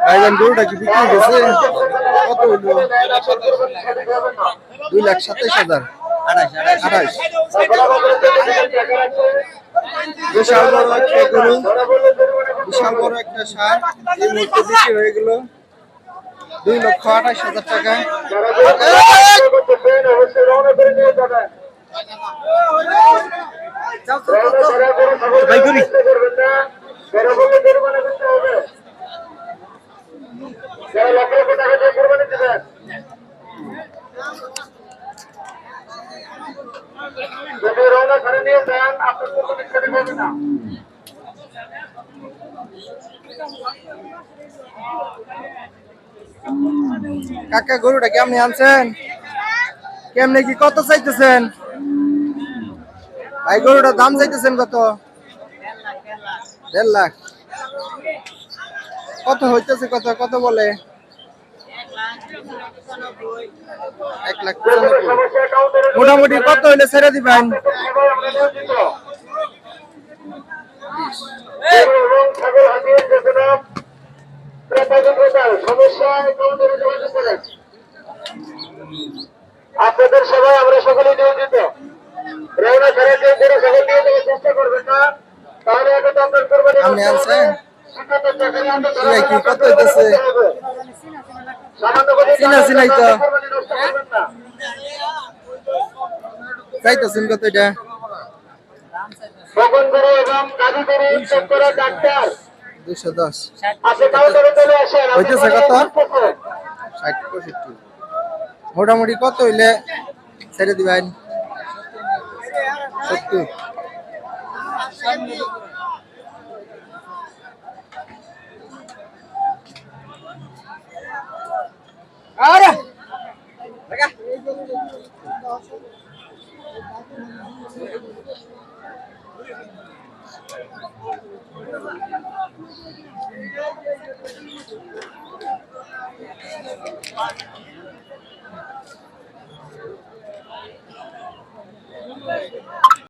ভাইজান গরুটা কি বিক্রি গেছে কত হইল? দুই লাখ সাতাইশ হাজার। আঠাশ বিশাল বড় একটা গরু, বিশাল বড় একটা সার। এই মুহূর্তে বিক্রি হয়ে গেল দুই লক্ষ আঠাশ হাজার টাকা। ভাই করি কাকা গরুটা কেমনে আনছেন? কেমনে কি কত চাইতেছেন? ভাই গরুটার দাম চাইতেছেন কত? দেড় লাখ। কত হইতেছে কত? কত বলে? মোটামুটি কত হইলে ছেড়ে দিবেন? আপনাদের সবাই, আমরা সকলে নিয়োজিত। রওনা ছাড়া কেউ কোনো ছাগল নিয়ে যাওয়ার চেষ্টা করবেন না তাহলে এটা তো আপনার কোরবানি আপনি করতে হবে। আনছেন? সেক্ষেত্রে চাকরি আমরা কি কত হইতেছে? চিনা চিনাই তো। কোরবানি নষ্ট করবেন না চাইতেছেন কত এটা বপন করে এবং গাড়ি করে চেক করা ডাক্তার দুইশো দশ আপনি কাউন্টারে চলে আসেন আপনি হইতেছে কত? বলতেছেন। ষাট পঁয়ষট্টি মোটামুটি কত হইলে ছেড়ে দিবেন সত্যি mereka.